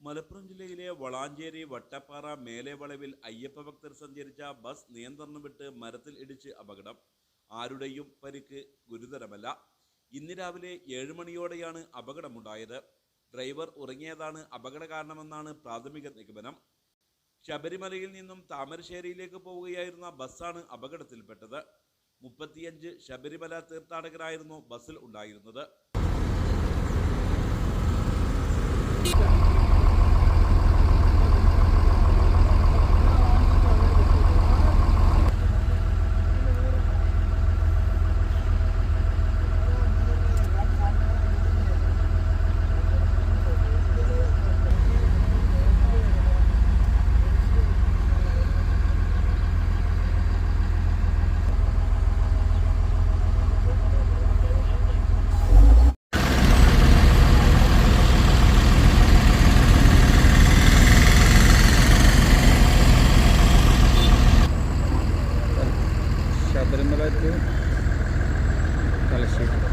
മലപ്പുറം ജില്ലയിലെ വളാഞ്ചേരി വട്ടപ്പാറ മേലെവളവിൽ അയ്യപ്പ ഭക്തർ സഞ്ചരിച്ച ബസ് നിയന്ത്രണം വിട്ട് മരത്തിൽ ഇടിച്ച് അപകടം. ആരുടെയും പരിക്ക് ഗുരുതരമല്ല. ഇന്ന് രാവിലെ ഏഴ് മണിയോടെയാണ് അപകടമുണ്ടായത്. ഡ്രൈവർ ഉറങ്ങിയതാണ് അപകട കാരണമെന്നാണ് പ്രാഥമിക നിഗമനം. ശബരിമലയിൽ നിന്നും താമരശ്ശേരിയിലേക്ക് പോവുകയായിരുന്ന ബസ്സാണ് അപകടത്തിൽപ്പെട്ടത്. മുപ്പത്തിയഞ്ച് ശബരിമല തീർത്ഥാടകരായിരുന്നു ബസ്സിൽ ഉണ്ടായിരുന്നത്. ശബരിമല ടു തലശ്ശേരി.